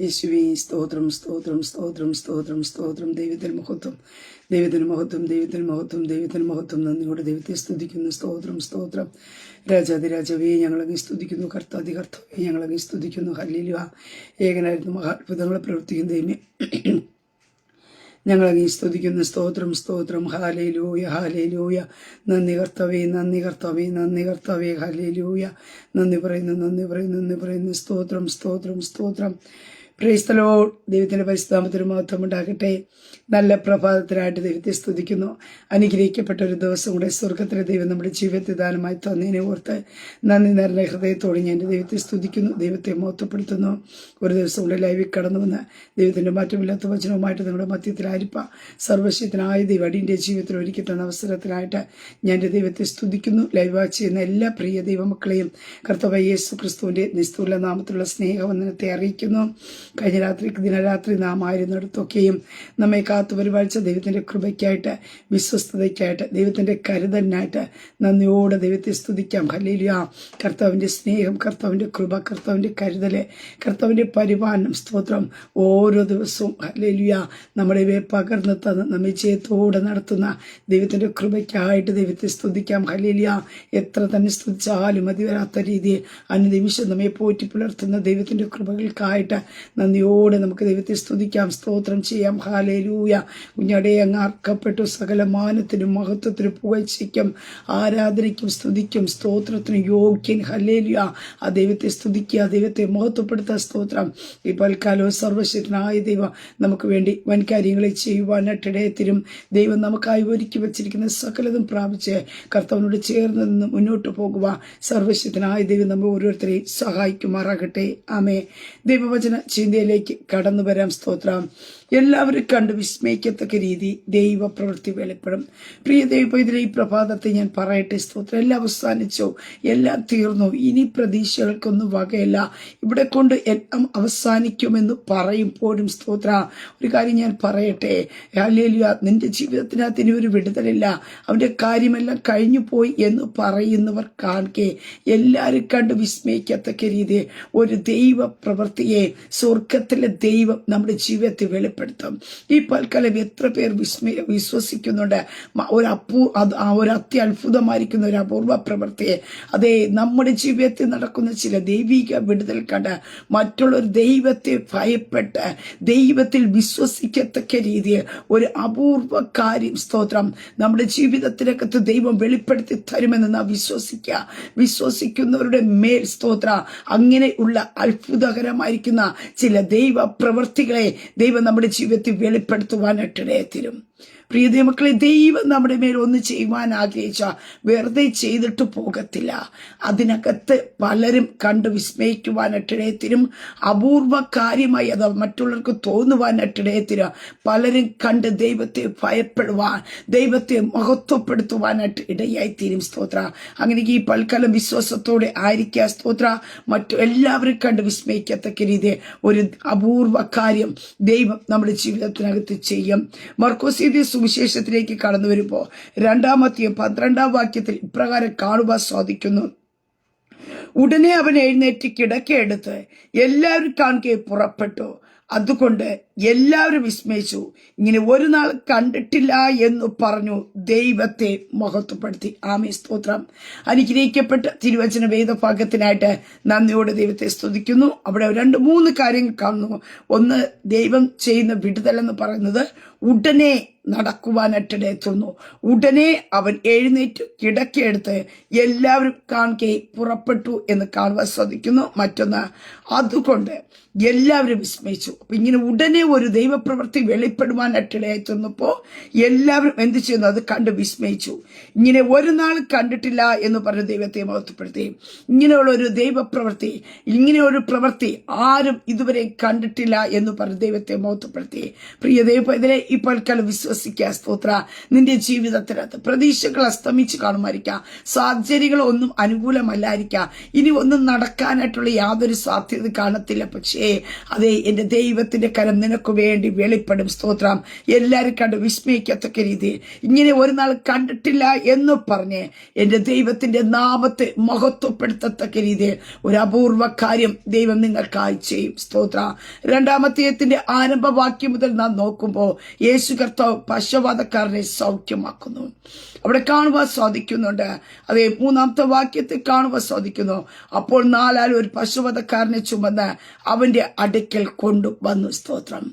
യേശുവേ സ്തോത്രം സ്തോത്രം സ്തോത്രം സ്തോത്രം സ്തോത്രം. ദൈവത്തിൽ മഹത്വം ദൈവത്തിന് മഹത്വം ദൈവത്തിന് മഹത്വം ദൈവത്തിന് മഹത്വം. നന്ദിയോടെ ദൈവത്തെ സ്തുതിക്കുന്നു. സ്തോത്രം സ്തോത്രം. രാജാതിരാജവേ ഞങ്ങളങ്ങ് സ്തുതിക്കുന്നു. കർത്താതി കർത്താവേ ഞങ്ങളങ്ങ് സ്തുതിക്കുന്നു. ഹല്ലിലുവ ഏകനായിരുന്നു മഹാത്ഭുതങ്ങളെ പ്രവർത്തിക്കുന്ന ദൈവമേ. ഞങ്ങളങ്ങ് സ്തുതിക്കുന്നു. സ്തോത്രം സ്തോത്രം. ഹാലേലൂയ ഹാലേലൂയ നന്ദി കർത്തവേ നന്ദി കർത്തവേ നന്ദി കർത്തവേ. ഹാലേലൂയ നന്ദി പറയുന്നു നന്ദി പറയുന്നു നന്ദി പറയുന്നു. സ്തോത്രം സ്തോത്രം സ്തോത്രം. പ്രേസ്തലോ ദൈവത്തിന്റെ പരിശുദ്ധാമത്തിന് മഹത്വം ഉണ്ടാകട്ടെ. നല്ല പ്രഭാതത്തിനായിട്ട് ദൈവത്തെ സ്തുതിക്കുന്നു. അനുഗ്രഹിക്കപ്പെട്ട ഒരു ദിവസം കൂടെ സ്വർഗത്തിലെ ദൈവം നമ്മുടെ ജീവിതത്തെ ദാനമായി തന്നതിനെ ഓർത്ത് നന്ദി നിറഞ്ഞ ഹൃദയത്തോടെ ഞാൻ ദൈവത്തെ സ്തുതിക്കുന്നു. ദൈവത്തെ മഹത്വപ്പെടുത്തുന്നു. ഒരു ദിവസം കൂടെ ലൈവിൽ കടന്നു വന്ന് ദൈവത്തിന്റെ മാറ്റമില്ലാത്ത വചനവുമായിട്ട് നിങ്ങളുടെ മധ്യത്തിലായിരിപ്പ. സർവശക്തനായ ദൈവം അടിന്റെ ജീവിതത്തിൽ ഒരുക്കി തന്ന അവസരത്തിനായിട്ട് ഞാൻ ദൈവത്തെ സ്തുതിക്കുന്നു. വാച്ച് ചെയ്യുന്ന എല്ലാ പ്രിയ ദൈവമക്കളെയും കർത്തവ യേശു ക്രിസ്തുവിന്റെ നിസ്തുല നാമത്തിലുള്ള സ്നേഹവന്ദനത്തെ അറിയിക്കുന്നു. കഴിഞ്ഞ രാത്രി ദിനരാത്രി നാം ആയിരുന്നിടത്തൊക്കെയും നമ്മെ കാത്തു പരിപാലിച്ച ദൈവത്തിന്റെ കൃപയ്ക്കായിട്ട് വിശ്വസ്തതയ്ക്കായിട്ട് ദൈവത്തിന്റെ കരുതലിനായിട്ട് നന്ദിയോടെ ദൈവത്തെ സ്തുതിക്കാം. ഹല്ലേലൂയ. കർത്താവിന്റെ സ്നേഹം കർത്താവിന്റെ കൃപ കർത്താവിന്റെ കരുതൽ കർത്താവിന്റെ പരിപാലനം സ്തോത്രം ഓരോ ദിവസവും. ഹല്ലേലൂയ. നമ്മുടെ ഇവയെ പകർന്നു തന്ന് നമ്മെ ജയത്തോടെ നടത്തുന്ന ദൈവത്തിന്റെ കൃപയ്ക്കായിട്ട് ദൈവത്തെ സ്തുതിക്കാം. ഹല്ലേലൂയ. എത്ര തന്നെ സ്തുതിച്ചാലും മതി വരാത്ത രീതിയിൽ അനുനിമിഷം നമ്മെ പോറ്റി പുലർത്തുന്ന ദൈവത്തിന്റെ കൃപകൾക്കായിട്ട് നന്ദിയോടെ നമുക്ക് ദൈവത്തെ സ്തുതിക്കാം സ്തോത്രം ചെയ്യാം. ഹാലേലൂയ കുഞ്ഞടേ അങ്ങ് അർക്കപ്പെട്ടു. സകല മാനത്തിനും മഹത്വത്തിനും പുകഴ്ചയ്ക്കും ആരാധനയ്ക്കും സ്തുതിക്കും സ്തോത്രത്തിനും യോഗ്യൻ. ഹല്ലേലൂയ. ആ ദൈവത്തെ സ്തുതിക്കുക ദൈവത്തെ മഹത്വപ്പെടുത്തുക സ്തോത്രം. ഈ പൽക്കാലവും സർവശക്തനായ ദൈവം നമുക്ക് വേണ്ടി വൻ കാര്യങ്ങളെ ചെയ്യുവാൻ ചെയ്യുവാനായിട്ടിടയത്തിരും ദൈവം നമുക്കായി ഒരുക്കി വെച്ചിരിക്കുന്ന സകലതും പ്രാപിച്ച് കർത്താവിനോട് ചേർന്ന് നിന്ന് മുന്നോട്ട് പോകുക സർവശക്തനായ ദൈവം നമ്മൾ ഓരോരുത്തരെയും സഹായിക്കുമാറാകട്ടെ. ആമേ ദൈവവചന ചിന്തയിലേക്ക് കടന്നു വരാം സ്തോത്രം. എല്ലാവരും കണ്ട് വിസ്മയിക്കത്തക്ക രീതി ദൈവ പ്രവൃത്തി വെളിപ്പെടും. പ്രിയ ദൈവ ഇതിലെ ഈ പ്രഭാതത്തെ ഞാൻ പറയട്ടെ സ്തോത്രം. എല്ലാം അവസാനിച്ചു എല്ലാം തീർന്നു. ഇനി പ്രതീക്ഷകൾക്കൊന്നും വകയല്ല. ഇവിടെ കൊണ്ട് എല്ലാം അവസാനിക്കുമെന്ന് പറയുമ്പോഴും സ്തോത്ര. ഒരു കാര്യം ഞാൻ പറയട്ടെ ഹല്ലേലൂയ നിന്റെ ജീവിതത്തിനകത്ത് ഇനി ഒരു വിടുതലില്ല. അവന്റെ കാര്യമെല്ലാം കഴിഞ്ഞു പോയി എന്ന് പറയുന്നവർ കാണുകെ. എല്ലാവരും കണ്ട് വിസ്മയിക്കത്തക്ക രീതി. ഒരു ദൈവ പ്രവൃത്തിയെ സ്വർഗത്തിലെ ദൈവം നമ്മുടെ ജീവിതത്തെ വെളിപ്പെടുത്തും. ഈ പൽക്കാലം എത്ര പേർ വിസ്മയ വിശ്വസിക്കുന്നുണ്ട്. ഒരു അപ്പു അത് ഒരു അത്യത്ഭുതമായിരിക്കുന്ന ഒരു അപൂർവ പ്രവൃത്തിയെ. അതെ നമ്മുടെ ജീവിതത്തിൽ നടക്കുന്ന ചില ദൈവിക വിടുതൽ കണ്ട് മറ്റുള്ളവർ ദൈവത്തെ ഭയപ്പെട്ട് ദൈവത്തിൽ വിശ്വസിക്കത്തക്ക രീതിയിൽ ഒരു അപൂർവ കാര്യം സ്തോത്രം. നമ്മുടെ ജീവിതത്തിനകത്ത് ദൈവം വെളിപ്പെടുത്തി തരുമെന്ന് നാം വിശ്വസിക്കുക വിശ്വസിക്കുന്നവരുടെ മേൽ സ്തോത്ര. അങ്ങനെയുള്ള അത്ഭുതകരമായിരിക്കുന്ന ചില ദൈവ പ്രവൃത്തികളെ ദൈവം നമ്മുടെ ജീവിതത്തിൽ വെളിപ്പെടുത്തുവാനായിട്ടിടയെ തരും. പ്രിയ മക്കളെ ദൈവം നമ്മുടെ മേൽ ഒന്ന് ചെയ്യുവാൻ ആഗ്രഹിച്ച വെറുതെ ചെയ്തിട്ട് പോകത്തില്ല. അതിനകത്ത് പലരും കണ്ട് വിസ്മയിക്കുവാനായിട്ടിടയത്തിനും അപൂർവ കാര്യമായി അത് മറ്റുള്ളവർക്ക് തോന്നുവാനായിട്ടിടയത്തിനും പലരും കണ്ട് ദൈവത്തെ ഭയപ്പെടുവാൻ ദൈവത്തെ മഹത്വപ്പെടുത്തുവാനായിട്ട് ഇടയായി തീരും സ്തോത്ര. അങ്ങനെ ഈ പൽക്കാലം വിശ്വാസത്തോടെ ആയിരിക്കുക. സ്തോത്ര. മറ്റു എല്ലാവരും കണ്ട് വിസ്മയിക്കത്തക്ക രീതി ഒരു അപൂർവ കാര്യം ദൈവം നമ്മുടെ ജീവിതത്തിനകത്ത് ചെയ്യും. മർക്കോസീതി സുവിശേഷത്തിലേക്ക് കടന്നു വരുമ്പോൾ രണ്ടാമത്തെയും പന്ത്രണ്ടാം വാക്യത്തിൽ ഇപ്രകാരം കാണുവാൻ സാധിക്കുന്നു. ഉടനെ അവൻ എഴുന്നേറ്റ് കിടക്കയെടുത്ത് എല്ലാവരും കാണുകയും പുറപ്പെട്ടു. അതുകൊണ്ട് എല്ലാവരും വിസ്മയിച്ചു. ഇങ്ങനെ ഒരു നാൾ കണ്ടിട്ടില്ല എന്ന് പറഞ്ഞു ദൈവത്തെ മഹത്വപ്പെടുത്തി. ആമേ സ്തോത്രം. അനുഗ്രഹിക്കപ്പെട്ട തിരുവചന വേദഭാഗത്തിനായിട്ട് നന്ദിയോടെ ദൈവത്തെ സ്തുതിക്കുന്നു. അവിടെ രണ്ട് മൂന്ന് കാര്യങ്ങൾ കാണുന്നു. ഒന്ന് ദൈവം ചെയ്യുന്ന വിടുതൽ എന്ന് പറയുന്നത് ഉടനെ നടക്കുവാനായിട്ടിടയെത്തുന്നു ഉടനെ അവൻ എഴുന്നേറ്റ് കിടക്കെടുത്ത് എല്ലാവരും കാണുകയെ പുറപ്പെട്ടു എന്ന് കാണുവാൻ ശ്രദ്ധിക്കുന്നു. മറ്റൊന്ന് അതുകൊണ്ട് എല്ലാവരും വിസ്മയിച്ചു. ഇങ്ങനെ ഉടനെ ഒരു ദൈവപ്രവൃത്തി വെളിപ്പെടുവാനായിട്ടിടയെത്തുന്നപ്പോ എല്ലാവരും എന്ത് ചെയ്യുന്നു? അത് കണ്ട് വിസ്മയിച്ചു. ഇങ്ങനെ ഒരു നാൾ കണ്ടിട്ടില്ല എന്ന് പറഞ്ഞ് ദൈവത്തെ മഹത്വപ്പെടുത്തി. ഇങ്ങനെയുള്ള ഒരു ദൈവപ്രവൃത്തി ഇങ്ങനെ ഒരു പ്രവൃത്തി ആരും ഇതുവരെ കണ്ടിട്ടില്ല എന്ന് പറഞ്ഞ് ദൈവത്തെ മഹത്വപ്പെടുത്തി. പ്രിയ ദൈവം ഇതിനെ ഇപ്പോൾ കല വിശ്വസിക്കുക സ്തോത്ര. നിന്റെ ജീവിതത്തിനകത്ത് പ്രതീക്ഷകൾ അസ്തമിച്ച് കാണുമായിരിക്കാം. സാഹചര്യങ്ങൾ ഒന്നും അനുകൂലമല്ലായിരിക്കാം. ഇനി ഒന്നും നടക്കാനായിട്ടുള്ള യാതൊരു സാധ്യത കാണത്തില്ല. പക്ഷേ അതെ എന്റെ ദൈവത്തിന്റെ കരം വേണ്ടി വെളിപ്പെടും. സ്തോത്രം. എല്ലാവരും കണ്ട് വിസ്മയിക്കത്തക്ക രീതിയിൽ ഇങ്ങനെ ഒരു നാൾ കണ്ടിട്ടില്ല എന്ന് പറഞ്ഞ് എന്റെ ദൈവത്തിന്റെ നാമത്തെ മഹത്വപ്പെടുത്തത്തക്ക രീതിയിൽ ഒരു അപൂർവ കാര്യം ദൈവം നിങ്ങൾക്കായി ചെയ്യും. സ്തോത്ര. രണ്ടാമത്തേത്തിന്റെ ആരംഭവാക്യം മുതൽ നാം നോക്കുമ്പോൾ യേശു കർത്താവ് പശുവാദക്കാരനെ സൗഖ്യമാക്കുന്നു. അവിടെ കാണുവാൻ സാധിക്കുന്നുണ്ട്. അതേ മൂന്നാമത്തെ വാക്യത്തിൽ കാണുവാൻ സാധിക്കുന്നു. അപ്പോൾ നാലാൽ ഒരു പശുവധക്കാരനെ ചുമന്ന് അവന്റെ അടുക്കൽ കൊണ്ടുവന്നു. സ്തോത്രം.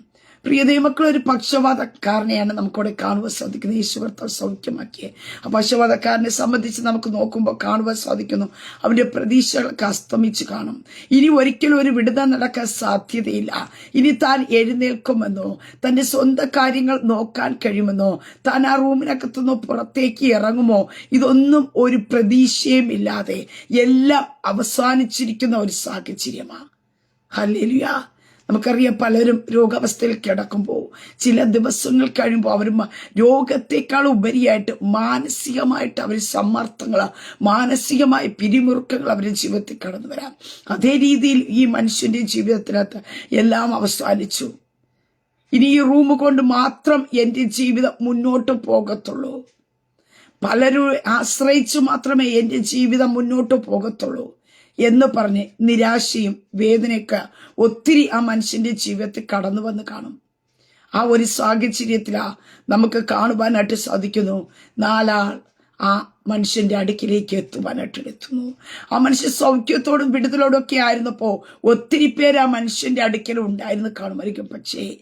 പ്രിയ ദൈവമക്കൾ ഒരു പക്ഷപാതക്കാരനെയാണ് നമുക്കവിടെ കാണുവാൻ സാധിക്കുന്നത്. യേശു കർത്താവ് സൗഖ്യമാക്കിയത് ആ പക്ഷപാതക്കാരനെ സംബന്ധിച്ച് നമുക്ക് നോക്കുമ്പോൾ കാണുവാൻ സാധിക്കുന്നു. അവന്റെ പ്രതീക്ഷകളൊക്കെ അസ്തമിച്ച് കാണും. ഇനി ഒരിക്കലും ഒരു വിടുത നടക്കാൻ സാധ്യതയില്ല. ഇനി താൻ എഴുന്നേൽക്കുമെന്നോ തന്റെ സ്വന്തം കാര്യങ്ങൾ നോക്കാൻ കഴിയുമെന്നോ താൻ ആ റൂമിനകത്തുനിന്ന് പുറത്തേക്ക് ഇറങ്ങുമോ ഇതൊന്നും ഒരു പ്രതീക്ഷയും ഇല്ലാതെ എല്ലാം അവസാനിച്ചിരിക്കുന്ന ഒരു സാഹചര്യമാണ് ഹല്ലേലൂയ. നമുക്കറിയാം പലരും രോഗാവസ്ഥയിൽ കിടക്കുമ്പോൾ ചില ദിവസങ്ങൾ കഴിയുമ്പോൾ അവർ രോഗത്തെക്കാൾ ഉപരിയായിട്ട് മാനസികമായിട്ട് അവർ സമ്മർദ്ദങ്ങൾ മാനസികമായ പിരിമുറുക്കങ്ങൾ അവരുടെ ജീവിതത്തിൽ കടന്നു വരാം. അതേ രീതിയിൽ ഈ മനുഷ്യന്റെ ജീവിതത്തിനകത്ത് എല്ലാം അവസാനിച്ചു. ഇനി ഈ റൂം കൊണ്ട് മാത്രം എന്റെ ജീവിതം മുന്നോട്ട് പോകത്തുള്ളൂ. പലരും ആശ്രയിച്ചു മാത്രമേ എന്റെ ജീവിതം മുന്നോട്ട് പോകത്തുള്ളൂ. എന്ന് പറഞ്ഞ് നിരാശയും വേദനയൊക്കെ ഒത്തിരി ആ മനുഷ്യന്റെ ജീവിതത്തിൽ കടന്നു വന്ന് കാണും. ആ ഒരു സാഹചര്യത്തിലാ നമുക്ക് കാണുവാനായിട്ട് സാധിക്കുന്നു. നാലാൾ ആ മനുഷ്യന്റെ അടുക്കിലേക്ക് എത്തുവാനായിട്ട് എത്തുന്നു ആ മനുഷ്യൻ സൗഖ്യത്തോടും വിടുതലോടും ഒക്കെ ആയിരുന്നപ്പോ ഒത്തിരി പേര് ആ മനുഷ്യന്റെ അടുക്കൽ ഉണ്ടായിരുന്നു കാണുമായിരിക്കും പക്ഷേ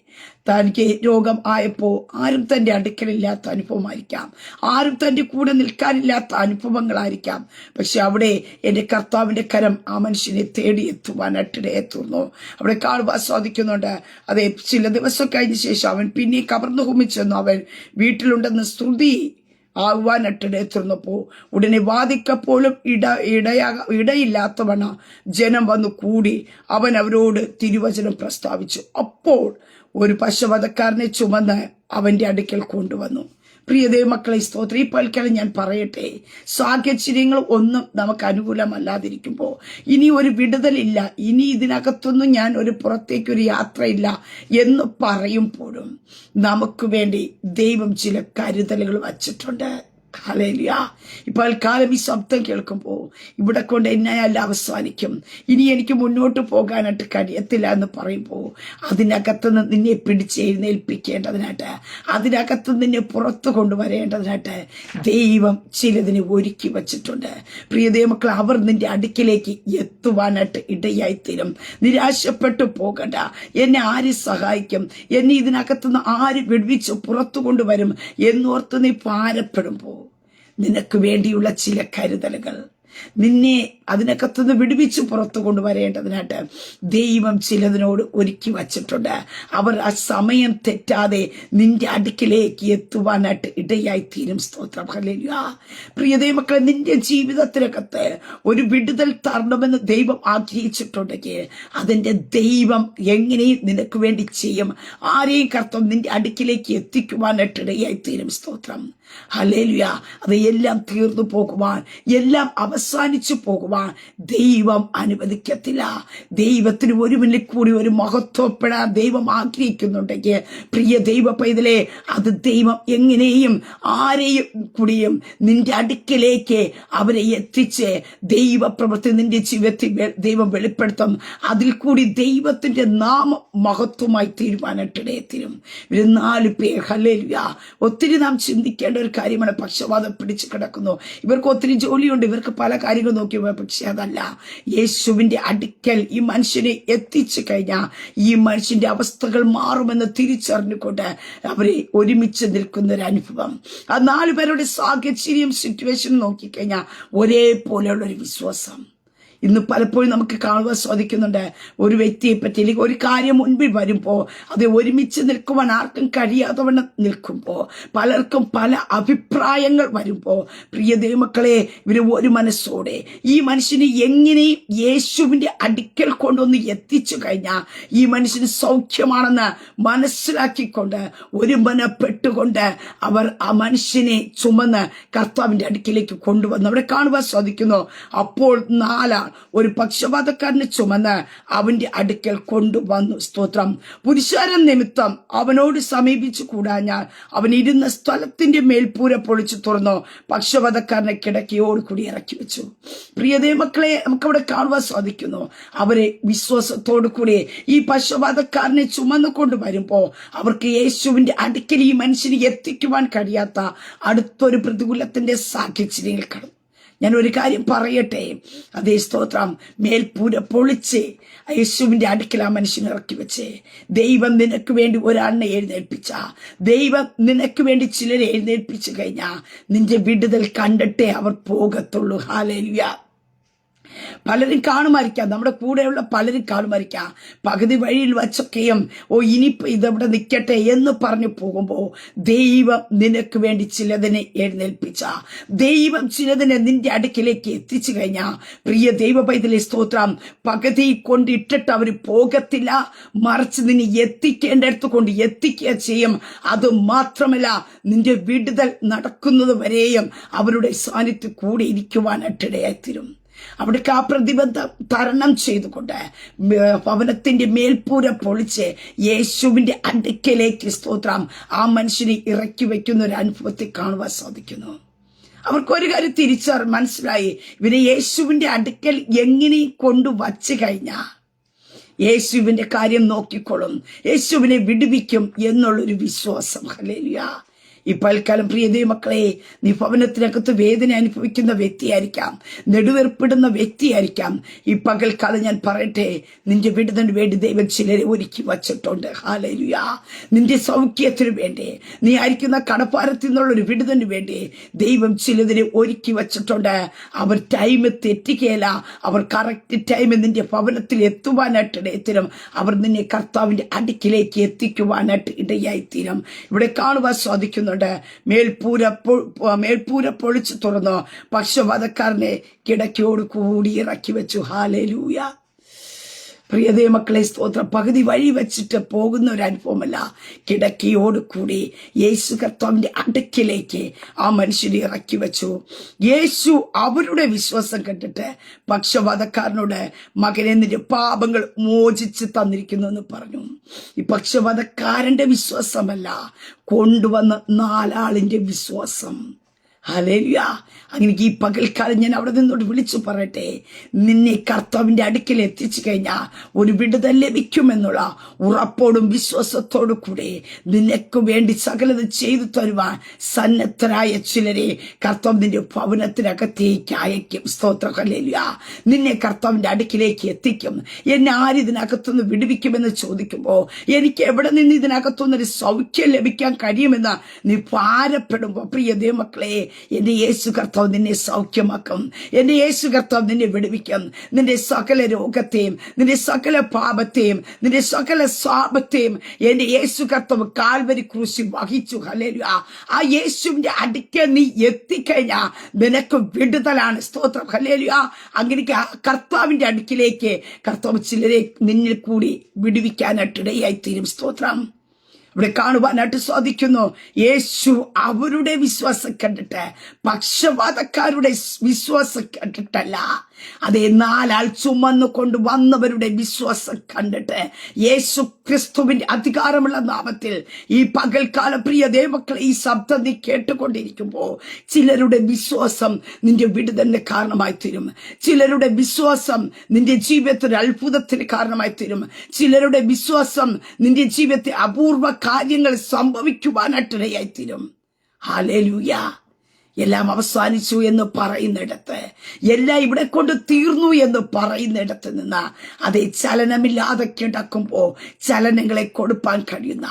തനിക്ക് രോഗം ആയപ്പോ ആരും തന്റെ അടുക്കലില്ലാത്ത അനുഭവമായിരിക്കാം. ആരും തന്റെ കൂടെ നിൽക്കാനില്ലാത്ത അനുഭവങ്ങളായിരിക്കാം. പക്ഷെ അവിടെ എന്റെ കർത്താവിന്റെ കരം ആ മനുഷ്യനെ തേടി എത്തുവാനായിട്ട് എത്തുന്നു അവിടെ കാണുവാൻ സാധിക്കുന്നുണ്ട്. അതെ ചില ദിവസം കഴിഞ്ഞ ശേഷം അവൻ പിന്നെ കവർന്നു ഹോമിച്ചെന്നു അവൻ വീട്ടിലുണ്ടെന്ന് ശ്രുതി ആകുവാനിട്ടിടത്തുന്നപ്പോ ഉടനെ വാദിക്കപ്പോഴും ഇട ഇടയാ ഇടയില്ലാത്തവണ്ണ ജനം വന്നു കൂടി അവൻ അവരോട് തിരുവചനം പ്രസ്താവിച്ചു. അപ്പോൾ ഒരു പശുവധക്കാരനെ ചുമന്ന് അവന്റെ അടുക്കൽ കൊണ്ടുവന്നു. പ്രിയതേ മക്കളെ സ്തോത്രം ഈ പൽക്കാലം ഞാൻ പറയട്ടെ. സാഹചര്യങ്ങൾ ഒന്നും നമുക്ക് അനുകൂലമല്ലാതിരിക്കുമ്പോൾ ഇനി ഒരു വിടുതലില്ല. ഇനി ഇതിനകത്തൊന്നും ഞാൻ ഒരു പുറത്തേക്കൊരു യാത്രയില്ല എന്ന് പറയുമ്പോഴും നമുക്ക് വേണ്ടി ദൈവം ചില കരുതലുകൾ വച്ചിട്ടുണ്ട്. ഹലേലിയ ഇപ്പോൾ കാലം ഈ ശബ്ദം കേൾക്കുമ്പോൾ ഇവിടെ കൊണ്ട് എന്നെയല്ല അവസാനിക്കും. ഇനി എനിക്ക് മുന്നോട്ട് പോകാനായിട്ട് കഴിയത്തില്ല എന്ന് പറയുമ്പോൾ അതിനകത്ത് നിന്ന് നിന്നെ പിടിച്ച് എഴുന്നേൽപ്പിക്കേണ്ടതിനായിട്ട് അതിനകത്ത് നിന്നെ പുറത്തു കൊണ്ടുവരേണ്ടതിനായിട്ട് ദൈവം ചിലതിനെ ഒരുക്കി വച്ചിട്ടുണ്ട്. പ്രിയ ദൈവമക്കൾ അവർ നിന്റെ അടുക്കിലേക്ക് എത്തുവാനായിട്ട് ഇടയായിത്തീരും. നിരാശപ്പെട്ടു പോകണ്ട. എന്നെ ആര് സഹായിക്കും? എന്നെ ഇതിനകത്തുനിന്ന് ആര് വിടുവിച്ച് പുറത്തു കൊണ്ടുവരും എന്നോർത്ത് നീ ഭാരപ്പെടുമ്പോൾ നിനക്ക് വേണ്ടിയുള്ള ചില കരുതലുകൾ. നിന്നെ അതിനകത്തുനിന്ന് വിടുവിച്ച് പുറത്തു കൊണ്ടുവരേണ്ടതിനായിട്ട് ദൈവം ചിലതിനോട് ഒരുക്കി വച്ചിട്ടുണ്ട്. അവർ ആ സമയം തെറ്റാതെ നിന്റെ അടുക്കിലേക്ക് എത്തുവാനായിട്ട് ഇടയായി തീരും സ്തോത്രം. ഹല്ലേലൂയ. പ്രിയ ദൈവമക്കളെ നിന്റെ ജീവിതത്തിനകത്ത് ഒരു വിടുതൽ തരണമെന്ന് ദൈവം ആഗ്രഹിച്ചിട്ടുണ്ടെങ്കിൽ അതിന്റെ ദൈവം എങ്ങനെയും നിനക്ക് വേണ്ടി ചെയ്യും. ആരെയും കർത്തം നിന്റെ അടുക്കിലേക്ക് എത്തിക്കുവാനായിട്ട് ഇടയായി തീരും സ്തോത്രം. ഹലേലുയ അത് എല്ലാം തീർന്നു പോകുവാൻ എല്ലാം അവസാനിച്ചു പോകുവാൻ ദൈവം അനുവദിക്കത്തില്ല. ദൈവത്തിന് ഒരു മിനിറ്റ് കൂടി ഒരു മഹത്വപ്പെടാൻ ദൈവം ആഗ്രഹിക്കുന്നുണ്ടെങ്കിൽ പ്രിയ ദൈവ പൈതലേ അത് ദൈവം എങ്ങനെയും ആരെയും കൂടിയും നിന്റെ അടുക്കിലേക്ക് അവരെ എത്തിച്ച് ദൈവപ്രവൃത്തി നിന്റെ ജീവിതത്തിൽ ദൈവം വെളിപ്പെടുത്തും. അതിൽ കൂടി ദൈവത്തിന്റെ നാമം മഹത്വമായി തീരുമാനത്തിടയത്തിരും ഇവർ നാല് പേർ ഹലേലുയ ഒത്തിരി നാം ചിന്തിക്കേണ്ട ഒരു കാര്യമാണ്. പക്ഷപാതം പിടിച്ചു കിടക്കുന്നു. ഇവർക്ക് ഒത്തിരി ജോലിയുണ്ട്. ഇവർക്ക് പല കാര്യങ്ങൾ നോക്കി പക്ഷെ അതല്ല. യേശുവിന്റെ അടുക്കൽ ഈ മനുഷ്യനെ എത്തിച്ചു കഴിഞ്ഞാൽ ഈ മനുഷ്യന്റെ അവസ്ഥകൾ മാറുമെന്ന് തിരിച്ചറിഞ്ഞുകൊണ്ട് അവരെ ഒരുമിച്ച് നിൽക്കുന്ന ഒരു അനുഭവം. ആ നാല് പേരുടെ സാഹചര്യം സിറ്റുവേഷൻ നോക്കിക്കഴിഞ്ഞാൽ ഒരേപോലെയുള്ള ഒരു വിശ്വാസം. ഇന്ന് പലപ്പോഴും നമുക്ക് കാണുവാൻ സാധിക്കുന്നുണ്ട്. ഒരു വ്യക്തിയെ പറ്റി അല്ലെങ്കിൽ ഒരു കാര്യം മുൻപിൽ വരുമ്പോൾ അത് ഒരുമിച്ച് നിൽക്കുവാൻ ആർക്കും കഴിയാത്തവണ്ണം നിൽക്കുമ്പോൾ പലർക്കും പല അഭിപ്രായങ്ങൾ വരുമ്പോൾ പ്രിയ ദൈവമക്കളെ ഇവർ ഒരു മനസ്സോടെ ഈ മനുഷ്യനെ എങ്ങനെയും യേശുവിന്റെ അടുക്കൽ കൊണ്ടൊന്ന് എത്തിച്ചു കഴിഞ്ഞാൽ ഈ മനുഷ്യന് സൗഖ്യമാണെന്ന് മനസ്സിലാക്കിക്കൊണ്ട് ഒരു മനപ്പെട്ടുകൊണ്ട് അവർ ആ മനുഷ്യനെ ചുമന്ന് കർത്താവിന്റെ അടുക്കിലേക്ക് കൊണ്ടുവന്ന് അവിടെ കാണുവാൻ സാധിക്കുന്നു. അപ്പോൾ നാലാൾ ഒരു പക്ഷപാതക്കാരനെ ചുമന്ന് അവന്റെ അടുക്കൽ കൊണ്ടുവന്നു. സ്തോത്രം. പുരുഷാരൻ നിമിത്തം അവനോട് സമീപിച്ചു കൂടാഞ്ഞാൽ അവൻ ഇരുന്ന സ്ഥലത്തിന്റെ മേൽപ്പൂര പൊളിച്ചു തുറന്നു പക്ഷപാതക്കാരനെ കിടക്കിയോടുകൂടി ഇറക്കി വെച്ചു. പ്രിയതേ മക്കളെ നമുക്കവിടെ കാണുവാൻ സാധിക്കുന്നു. അവരെ വിശ്വാസത്തോടു കൂടി ഈ പക്ഷപാതക്കാരനെ ചുമന്നു വരുമ്പോൾ വരുമ്പോ അവർക്ക് യേശുവിന്റെ അടുക്കൽ ഈ മനുഷ്യനെ എത്തിക്കുവാൻ കഴിയാത്ത അടുത്തൊരു പ്രതികൂലത്തിന്റെ സാഹചര്യങ്ങൾ കടന്നു. ഞാൻ ഒരു കാര്യം പറയട്ടെ? അതേ സ്തോത്രം. മേൽപ്പൂര പൊളിച്ച് യേശുവിന്റെ അടുക്കൽ ആ മനുഷ്യനെ ഇറക്കി വെച്ച് ദൈവം നിനക്ക് വേണ്ടി ഒരാളിനെ എഴുന്നേൽപ്പിച്ച ദൈവം നിനക്ക് വേണ്ടി ചിലരെ എഴുന്നേൽപ്പിച്ചു കഴിഞ്ഞാൽ നിന്റെ വിടുതൽ കണ്ടിട്ടേ അവർ പോകത്തുള്ളൂ. ഹാലേലുയ പലരും കാണുമായിരിക്കാം. നമ്മുടെ കൂടെയുള്ള പലരും കാണുമായിരിക്കാം. പകുതി വഴിയിൽ വച്ചൊക്കെയും ഓ ഇനിയിപ്പോ ഇതവിടെ നിൽക്കട്ടെ എന്ന് പറഞ്ഞു പോകുമ്പോൾ ദൈവം നിനക്ക് വേണ്ടി ചിലതിനെ എഴുന്നേൽപ്പിച്ച ദൈവം ചിലതിനെ നിന്റെ അടുക്കിലേക്ക് എത്തിച്ചു കഴിഞ്ഞാ പ്രിയ ദൈവ പൈതലെ സ്തോത്രം പകുതി കൊണ്ടിട്ടിട്ട് അവർ പോകത്തില്ല. മറിച്ച് നിന്നെ എത്തിക്കേണ്ടടുത്ത് കൊണ്ട് എത്തിക്കുക ചെയ്യും. അത് മാത്രമല്ല നിന്റെ വിടുതൽ നടക്കുന്നത് വരെയും അവരുടെ സാന്നിധ്യം കൂടെ ഇരിക്കുവാനായിട്ടിടയായിത്തീരും. അവിടേക്ക് ആ പ്രതിബന്ധം തരണം ചെയ്തുകൊണ്ട് ഭവനത്തിന്റെ മേൽപ്പൂര പൊളിച്ച് യേശുവിന്റെ അടുക്കലേക്ക് സ്തോത്രം ആ മനുഷ്യനെ ഇറക്കി വയ്ക്കുന്ന ഒരു അനുഭവത്തെ കാണുവാൻ സാധിക്കുന്നു. അവർക്കൊരു കാര്യം തിരിച്ചർ മനസ്സിലായി. ഇവരെ യേശുവിന്റെ അടുക്കൽ എങ്ങനെ കൊണ്ടു വച്ചു കഴിഞ്ഞാ? യേശുവിന്റെ കാര്യം നോക്കിക്കൊള്ളും. യേശുവിനെ വിടുവിക്കും എന്നുള്ളൊരു വിശ്വാസം. ഹലേലിയ ഈ പൽക്കാലം പ്രിയ ദൈവമക്കളെ നീ ഭവനത്തിനകത്ത് വേദന അനുഭവിക്കുന്ന വ്യക്തിയായിരിക്കാം നെടുവേർപ്പെടുന്ന വ്യക്തിയായിരിക്കാം. ഈ പകൽക്കാലം ഞാൻ പറയട്ടെ നിന്റെ വിടുതന് വേണ്ടി ദൈവം ചിലരെ ഒരുക്കി വച്ചിട്ടുണ്ട്. ഹാലരുയ നിന്റെ സൗഖ്യത്തിന് വേണ്ടി നീ ആയിരിക്കുന്ന കടപ്പാരത്തിൽ നിന്നുള്ള ഒരു വിടുതന് വേണ്ടി ദൈവം ചിലതിനെ ഒരുക്കി വച്ചിട്ടുണ്ട്. അവർ ടൈം തെറ്റിക്കുകയില്ല അവർ കറക്റ്റ് ടൈം നിന്റെ ഭവനത്തിൽ എത്തുവാനായിട്ട് ഇടയത്തിനും അവർ നിന്നെ കർത്താവിന്റെ അടുക്കിലേക്ക് എത്തിക്കുവാനായിട്ട് ഇടയായിത്തീരും. ഇവിടെ കാണുവാൻ സാധിക്കുന്നുണ്ട് മേൽപ്പൂര മേൽപ്പൂര പൊളിച്ചു തുറന്നു. പക്ഷവധക്കാരനെ കിടക്കയോട് കൂടി ഇറക്കി വെച്ചു. ഹാലേലൂയ. പ്രിയതേ മക്കളെ സ്തോത്രം. പകുതി വഴി വെച്ചിട്ട് പോകുന്ന ഒരു അനുഭവമല്ല. കിടക്കിയോട് കൂടി യേശു കർത്താവിന്റെ അടുക്കിലേക്ക് ആ മനുഷ്യനെ ഇറക്കി വെച്ചു. യേശു അവരുടെ വിശ്വാസം കണ്ടിട്ട് പക്ഷപാതക്കാരനോട് മകനെ നിന്റെ പാപങ്ങൾ മോചിച്ച് തന്നിരിക്കുന്നു എന്ന് പറഞ്ഞു. ഈ പക്ഷപാതക്കാരന്റെ വിശ്വാസമല്ല കൊണ്ടുവന്ന നാലാളിന്റെ വിശ്വാസം. ഹലേലിയ അങ്ങനെ ഈ പകൽക്കാലം ഞാൻ അവിടെ നിന്നോട് വിളിച്ചു പറയട്ടെ. നിന്നെ കർത്താവിന്റെ അടുക്കൽ എത്തിച്ചു കഴിഞ്ഞാൽ ഒരു വിടുതൽ ലഭിക്കുമെന്നുള്ള ഉറപ്പോടും വിശ്വാസത്തോടു കൂടെ നിനക്ക് വേണ്ടി സകലത് ചെയ്തു തരുവാൻ സന്നദ്ധരായ ചിലരെ കർത്താവ് നിന്റെ ഭവനത്തിനകത്തേക്ക് അയക്കും സ്തോത്ര. ഹലേലിയ നിന്നെ കർത്താവിന്റെ അടുക്കിലേക്ക് എത്തിക്കും. എന്നെ ആരിതിനകത്തുനിന്ന് വിടുവിക്കുമെന്ന് ചോദിക്കുമ്പോൾ എനിക്ക് എവിടെ നിന്ന് ഇതിനകത്തുനിന്നൊരു സൗഖ്യം ലഭിക്കാൻ കഴിയുമെന്ന് നീ ഭാരപ്പെടുമ്പോൾ പ്രിയ ദൈവമക്കളെ എന്റെ യേശു കർത്താവ് നിന്നെ സൗഖ്യമാക്കും. എന്റെ യേശു കർത്താവ് നിന്നെ വിടുവിക്കും. നിന്റെ സകല രോഗത്തെയും നിന്റെ സകല പാപത്തെയും നിന്റെ സകല സ്വാപത്തെയും എന്റെ യേശു കർത്താവ് കാൽവരി ക്രൂശി വഹിച്ചു. ഹലേലുയ ആ യേശുവിന്റെ അടുക്ക നീ എത്തിക്കഴിഞ്ഞാ നിനക്ക് വിടുതലാണ് സ്തോത്രം. ഹലേലുയ അങ്ങനെ കർത്താവിന്റെ അടുക്കിലേക്ക് കർത്താവ് ചിലരെ നിന്നിൽ കൂടി വിടുവിക്കാനായിട്ടിടയായി തീരും സ്തോത്രം. ഇവിടെ കാണുവാനായിട്ട് സാധിക്കുന്നു. യേശു അവരുടെ വിശ്വാസം കണ്ടിട്ട് പക്ഷപാതക്കാരുടെ വിശ്വാസം കണ്ടിട്ടല്ല. അതേ നാലാൾ ചുമന്നു കൊണ്ട് വന്നവരുടെ വിശ്വാസം കണ്ടിട്ട് യേശു ക്രിസ്തുവിന്റെ അധികാരമുള്ള നാമത്തിൽ ഈ പകൽക്കാല പ്രിയ ദേവക്കളെ ഈ ശബ്ദം നീ കേട്ടുകൊണ്ടിരിക്കുമ്പോൾ ചിലരുടെ വിശ്വാസം നിന്റെ വിടുതലിന് കാരണമായി തീരും. ചിലരുടെ വിശ്വാസം നിന്റെ ജീവിതത്തിൽ അത്ഭുതത്തിന് കാരണമായി തീരും. ചിലരുടെ വിശ്വാസം നിന്റെ ജീവിതത്തെ അപൂർവ കാര്യങ്ങൾ സംഭവിക്കുവാനായിട്ടിടയായി തീരും. ഹാലേലൂയ എല്ലാം അവസാനിച്ചു എന്ന് പറയുന്നിടത്ത് എല്ലാം ഇവിടെ കൊണ്ട് തീർന്നു എന്ന് പറയുന്നിടത്ത് നിന്ന് അതേ ചലനമില്ലാതെ കിടക്കുമ്പോൾ ചലനങ്ങളെ കൊടുപ്പാൻ കഴിയുന്ന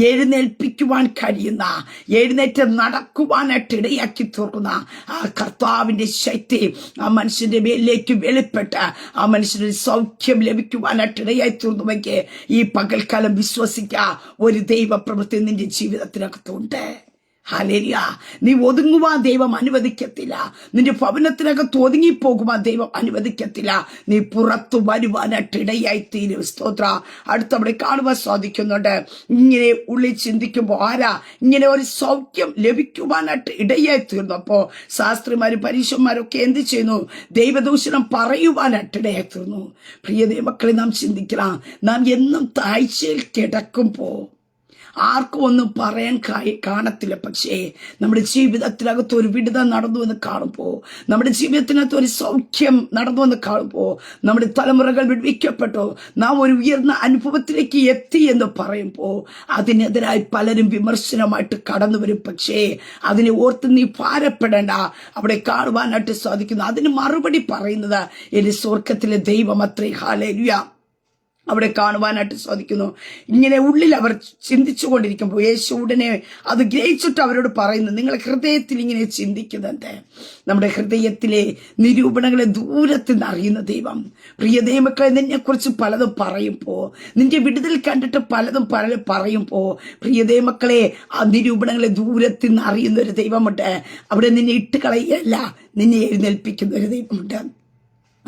എഴുന്നേൽപ്പിക്കുവാൻ കഴിയുന്ന എഴുന്നേറ്റ് നടക്കുവാനായിട്ട് ഇടയാക്കി തീർക്കുന്ന ആ കർത്താവിന്റെ ശക്തി ആ മനുഷ്യന്റെ മേലിലേക്ക് വെളിപ്പെട്ട് ആ മനുഷ്യന് സൗഖ്യം ലഭിക്കുവാനായിട്ട് ഇടയായി തീർന്നുവെങ്കിൽ ഈ പകൽക്കാലം വിശ്വസിക്കുക ഒരു ദൈവ പ്രവൃത്തി നിന്റെ ജീവിതത്തിനകത്തുണ്ട്. ഹലേലിയ. നീ ഒതുങ്ങുവാൻ ദൈവം അനുവദിക്കത്തില്ല. നിന്റെ ഭവനത്തിനകത്ത് ഒതുങ്ങിപ്പോകുവാൻ ദൈവം അനുവദിക്കത്തില്ല. നീ പുറത്തു വരുവാനായിട്ട് ഇടയായി തീരും സ്തോത്ര. അടുത്തവിടെ കാണുവാൻ സാധിക്കുന്നുണ്ട്. ഇങ്ങനെ ഉള്ളിൽ ചിന്തിക്കുമ്പോൾ ആരാ ഇങ്ങനെ ഒരു സൗഖ്യം ലഭിക്കുവാനായിട്ട് ഇടയായി തീർന്നു അപ്പോ ശാസ്ത്രിമാരും പരീക്ഷന്മാരൊക്കെ എന്ത് ചെയ്യുന്നു? ദൈവദൂഷണം പറയുവാനായിട്ട് ഇടയായി തീർന്നു പ്രിയ ദൈവമക്കളെ നാം ചിന്തിക്കണം. നാം എന്നും താഴ്ചയിൽ കിടക്കുമ്പോ ആർക്കും ഒന്നും പറയാൻ കാണത്തില്ല. പക്ഷേ നമ്മുടെ ജീവിതത്തിനകത്ത് ഒരു വിടുത നടന്നു എന്ന് കാണുമ്പോൾ നമ്മുടെ ജീവിതത്തിനകത്ത് ഒരു സൗഖ്യം നടന്നു എന്ന് കാണുമ്പോൾ നമ്മുടെ തലമുറകൾ വിടുവിക്കപ്പെട്ടോ നാം ഒരു ഉയർന്ന അനുഭവത്തിലേക്ക് എത്തി എന്ന് പറയുമ്പോൾ അതിനെതിരായി പലരും വിമർശനമായിട്ട് കടന്നു വരും. പക്ഷേ അതിനെ ഓർത്ത് നീ ഭാരപ്പെടേണ്ട. അവിടെ കാണുവാനായിട്ട് സാധിക്കുന്നു. അതിന് മറുപടി പറയുന്നത് എന്റെ സ്വർഗത്തിലെ ദൈവം അത്രേ. ഹാലേലുയ അവിടെ കാണുവാനായിട്ട് സാധിക്കുന്നു. ഇങ്ങനെ ഉള്ളിൽ അവർ ചിന്തിച്ചു കൊണ്ടിരിക്കുമ്പോൾ യേശു ഉടനെ അത് ഗ്രഹിച്ചിട്ട് അവരോട് പറയുന്നു നിങ്ങൾ ഹൃദയത്തിൽ ഇങ്ങനെ ചിന്തിക്കുന്നത് നമ്മുടെ ഹൃദയത്തിലെ നിരൂപണങ്ങളെ ദൂരത്തിൽ നിന്ന് അറിയുന്ന ദൈവം. പ്രിയ ദൈവമക്കളെ നിന്നെ കുറിച്ച് പലതും പറയുമ്പോൾ നിന്റെ വിടുതൽ കണ്ടിട്ട് പലതും പല പറയുമ്പോൾ പ്രിയ ദൈവമക്കളെ ആ നിരൂപണങ്ങളെ ദൂരത്തിൽ നിന്ന് അറിയുന്ന ഒരു ദൈവമുണ്ട്. അവിടെ നിന്നെ ഇട്ട് കളയല്ല നിന്നെ എഴുന്നേൽപ്പിക്കുന്ന ഒരു ദൈവമുണ്ട്.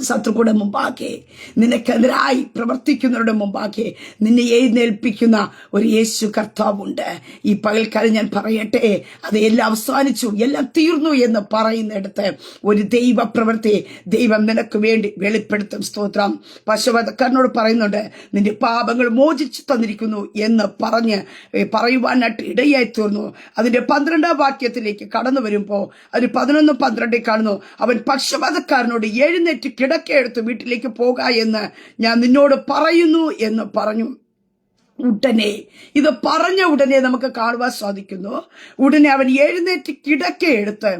ശത്രുക്കളുടെ മുമ്പാകെ നിനക്കെതിരായി പ്രവർത്തിക്കുന്നവരുടെ മുമ്പാകെ നിന്നെ എഴുന്നേൽപ്പിക്കുന്ന ഒരു യേശു കർത്താവുണ്ട്. ഈ പകൽക്കാലം ഞാൻ പറയട്ടെ അത് എല്ലാം അവസാനിച്ചു എല്ലാം തീർന്നു എന്ന് പറയുന്നിടത്ത് ഒരു ദൈവ പ്രവൃത്തി ദൈവം നിനക്ക് വേണ്ടി വെളിപ്പെടുത്തും. സ്തോത്രം. പശുവധക്കാരനോട് പറയുന്നുണ്ട് നിന്റെ പാപങ്ങൾ മോചിച്ചു തന്നിരിക്കുന്നു എന്ന് പറഞ്ഞ് പറയുവാനായിട്ട് ഇടയായി തീർന്നു. അതിന്റെ പന്ത്രണ്ടാം വാക്യത്തിലേക്ക് കടന്നു വരുമ്പോൾ അതിന് പതിനൊന്ന് പന്ത്രണ്ടിൽ കാണുന്നു അവൻ പക്ഷപാതക്കാരനോട് എഴുന്നേറ്റ് കിടക്കയെടുത്ത് വീട്ടിലേക്ക് പോക എന്ന് ഞാൻ നിന്നോട് പറയുന്നു എന്ന് പറഞ്ഞു. ഉടനെ. ഇത് പറഞ്ഞ ഉടനെ നമുക്ക് കാണുവാൻ സാധിക്കുന്നു. ഉടനെ അവൻ എഴുന്നേറ്റ് കിടക്കയെടുത്ത്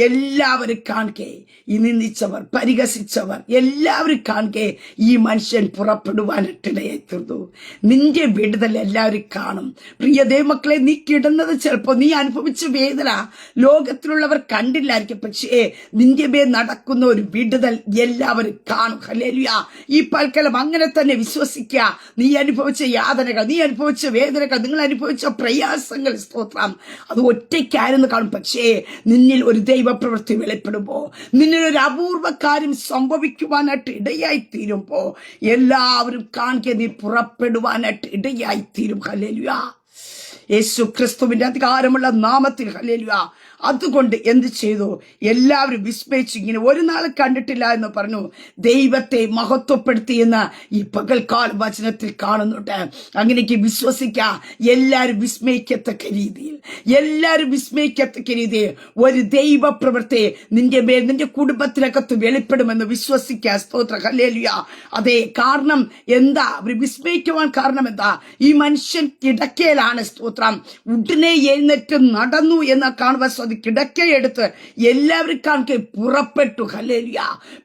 എല്ലാവരും കാണുകെ. ഈ നിന്ദിച്ചവർ പരിഹസിച്ചവർ എല്ലാവരും കാണുകെ. ഈ മനുഷ്യൻ പുറപ്പെടുവാനിട്ടിടയായി തീർന്നു. നിന്റെ വിടുതൽ എല്ലാവരും കാണും. പ്രിയ ദൈവമക്കളെ നീ കിടന്നത് ചിലപ്പോൾ നീ അനുഭവിച്ച വേദന ലോകത്തിലുള്ളവർ കണ്ടില്ലായിരിക്കും. പക്ഷേ നിന്റെ മേൽ നടക്കുന്ന ഒരു വിടുതൽ എല്ലാവരും കാണും. ഹല്ലേലൂയ. ഈ പൽക്കലം അങ്ങനെ തന്നെ വിശ്വസിക്കുക. നീ അനുഭവിച്ച യാതനകൾ നീ അനുഭവിച്ച വേദനകൾ നിങ്ങൾ അനുഭവിച്ച പ്രയാസങ്ങൾ സ്തോത്രം. അത് ഒറ്റയ്ക്കായിരുന്നു കാണും. പക്ഷേ നിന്നിൽ ഒരു ദൈവപ്രവൃത്തി വെളിപ്പെടുമ്പോൾ നിന്നിൽ ഒരു അപൂർവ കാര്യം സംഭവിക്കുവാനായിട്ട് ഇടയായി തീരുമ്പോ എല്ലാവരും കാണിക്കെ നീ പുറപ്പെടുവാനായിട്ട് ഇടയായി തീരും ഹല്ലേലൂയ. യേശു ക്രിസ്തുവിന്റെ അധികാരമുള്ള നാമത്തിൽ ഹല്ലേലൂയ. അതുകൊണ്ട് എന്ത് ചെയ്തു? എല്ലാവരും വിസ്മയിച്ച് ഇങ്ങനെ ഒരു നാൾ കണ്ടിട്ടില്ല എന്ന് പറഞ്ഞു. ദൈവത്തെ മഹത്വപ്പെടുത്തി എന്ന് ഈ പകൽക്കാൽ വചനത്തിൽ കാണുന്നുണ്ട്. അങ്ങനെയൊക്കെ വിശ്വസിക്ക എല്ലാവരും വിസ്മയിക്കത്തക്ക രീതിയിൽ. എല്ലാവരും വിസ്മയിക്കത്തക്ക രീതിയിൽ ഒരു ദൈവ പ്രവൃത്തി നിന്റെ മേൽ നിന്റെ കുടുംബത്തിനകത്ത് വെളിപ്പെടുമെന്ന് വിശ്വസിക്കുക. സ്തോത്ര. ഹല്ലേലൂയ. അതെ കാരണം എന്താ? അവർ വിസ്മയിക്കുവാൻ കാരണം എന്താ? ഈ മനുഷ്യൻ കിടക്കയിലാണ്. സ്തോത്രം. ഉടനെ എഴുന്നേറ്റ് നടന്നു എന്ന് കാണുവാൻ സാധിക്കും കിടക്കയെടുത്ത് എല്ലാവരും കാണിക്ക് പുറപ്പെട്ടു. ഹലേലിയ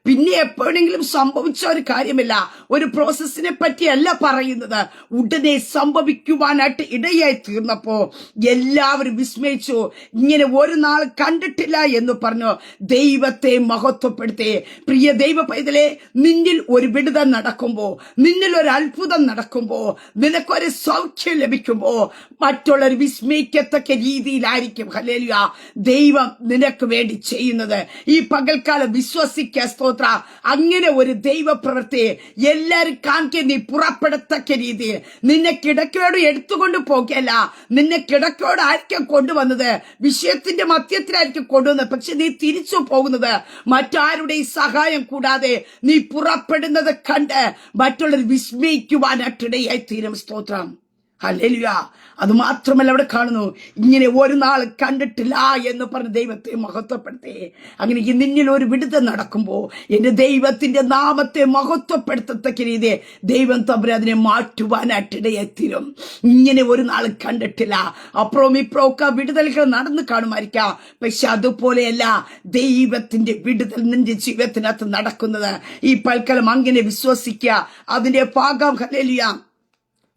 പിന്നെ എപ്പോഴെങ്കിലും സംഭവിച്ച ഒരു കാര്യമില്ല. ഒരു പ്രോസസ്സിനെ പറ്റിയല്ല പറയുന്നത്. ഉടനെ സംഭവിക്കുവാനായിട്ട് ഇടയായി തീർന്നപ്പോ എല്ലാവരും വിസ്മയിച്ചു. ഇങ്ങനെ ഒരു നാൾ കണ്ടിട്ടില്ല എന്ന് പറഞ്ഞു. ദൈവത്തെ മഹത്വപ്പെടുത്തി. പ്രിയ ദൈവ പൈതലെ നിന്നിൽ ഒരു വിടുത നടക്കുമ്പോ നിന്നിൽ ഒരു അത്ഭുതം നടക്കുമ്പോ നിനക്കൊരു സൗഖ്യം ലഭിക്കുമ്പോ മറ്റുള്ളവർ വിസ്മയിക്കത്തക്ക രീതിയിലായിരിക്കും. ഹല്ലേലൂയ. ദൈവം നിനക്ക് വേണ്ടി ചെയ്യുന്നത്. ഈ പകൽക്കാലം വിശ്വസിക്ക സ്തോത്ര. അങ്ങനെ ഒരു ദൈവ പ്രവൃത്തിയെ എല്ലാരും കാണിക്ക നീ പുറപ്പെടുത്തക്ക രീതിയിൽ. നിന്നെ കിടക്കയോട് എടുത്തുകൊണ്ട് പോകല്ല. നിന്നെ കിടക്കയോട് ആയിരിക്കും കൊണ്ടുവന്നത്. വിഷയത്തിന്റെ മധ്യത്തിലായിരിക്കും കൊണ്ടുവന്നത്. പക്ഷെ നീ തിരിച്ചു പോകുന്നത് മറ്റാരുടെയും സഹായം കൂടാതെ നീ പുറപ്പെടുന്നത് കണ്ട് മറ്റുള്ളവർ വിസ്മയിക്കുവാനായിട്ടിടയായി തീരും സ്തോത്രം. ഹല്ലേലൂയ. അത് മാത്രമല്ല അവിടെ കാണുന്നു ഇങ്ങനെ ഒരു നാൾ കണ്ടിട്ടില്ല എന്ന് പറഞ്ഞ് ദൈവത്തെ മഹത്വപ്പെടുത്തേ. അങ്ങനെ നിന്നിൽ ഒരു വിടുതൽ നടക്കുമ്പോൾ എന്റെ ദൈവത്തിന്റെ നാമത്തെ മഹത്വപ്പെടുത്തത്തക്ക രീതിയെ ദൈവം തമ്മിൽ അതിനെ മാറ്റുവാനായിട്ടിടയെത്തിരും ഇങ്ങനെ ഒരു നാൾ കണ്ടിട്ടില്ല. അപ്പുറവും ഇപ്പുറവും ഒക്കെ വിടുതലുകൾ നടന്നു കാണുമായിരിക്കാം. പക്ഷെ അതുപോലെയല്ല ദൈവത്തിന്റെ വിടുതൽ നിന്റെ ജീവിതത്തിനകത്ത് നടക്കുന്നത്. ഈ പൽക്കലം അങ്ങനെ വിശ്വസിക്കുക. അതിന്റെ ഭാഗം ഹലേലിയ